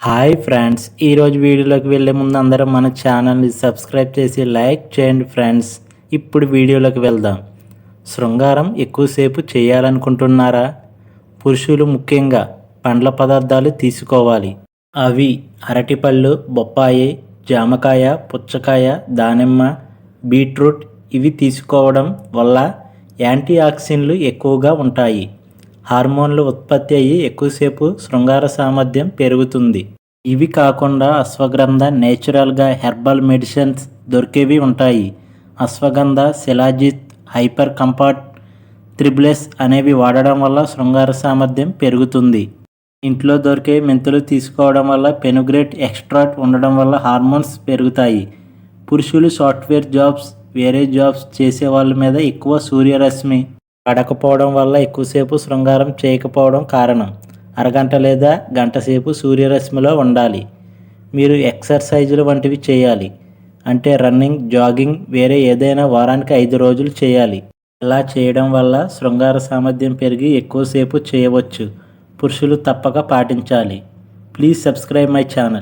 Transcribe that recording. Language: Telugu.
హాయ్ ఫ్రెండ్స్ ఈరోజు వీడియోలోకి వెళ్ళే ముందు అందరం మన ఛానల్ని సబ్స్క్రైబ్ చేసి లైక్ చేయండి ఫ్రెండ్స్. ఇప్పుడు వీడియోలోకి వెళ్దాం. శృంగారం ఎక్కువసేపు చేయాలనుకుంటున్నారా? పురుషులు ముఖ్యంగా పండ్ల పదార్థాలు తీసుకోవాలి. అవి అరటిపళ్ళు బొప్పాయి జామకాయ పుచ్చకాయ దానిమ్మ బీట్రూట్ ఇవి తీసుకోవడం వల్ల యాంటీ ఆక్సిన్లు ఎక్కువగా ఉంటాయి. హార్మోన్లు ఉత్పత్తి అయ్యి ఎక్కువసేపు శృంగార సామర్థ్యం పెరుగుతుంది. ఇవి కాకుండా అశ్వగంధ నేచురల్గా హెర్బల్ మెడిసిన్స్ దొరికేవి ఉంటాయి. అశ్వగంధ శిలాజిత్ హైపర్ కంపార్ట్ త్రిబ్లెస్ అనేవి వాడడం వల్ల శృంగార సామర్థ్యం పెరుగుతుంది. ఇంట్లో దొరికే మెంతులు తీసుకోవడం వల్ల పెనుగ్రేట్ ఎక్స్ట్రాట్ ఉండడం వల్ల హార్మోన్స్ పెరుగుతాయి. పురుషులు సాఫ్ట్వేర్ జాబ్స్ వేరే జాబ్స్ చేసే వాళ్ళ మీద ఎక్కువ సూర్యరశ్మి పడకపోవడం వల్ల ఎక్కువసేపు శృంగారం చేయకపోవడం కారణం. అరగంట లేదా గంటసేపు సూర్యరశ్మిలో ఉండాలి. మీరు ఎక్సర్సైజులు వంటివి చేయాలి. అంటే రన్నింగ్ జాగింగ్ వేరే ఏదైనా వారానికి ఐదు రోజులు చేయాలి. ఇలా చేయడం వల్ల శృంగార సామర్థ్యం పెరిగి ఎక్కువసేపు చేయవచ్చు. పురుషులు తప్పక పాటించాలి. Please subscribe my channel.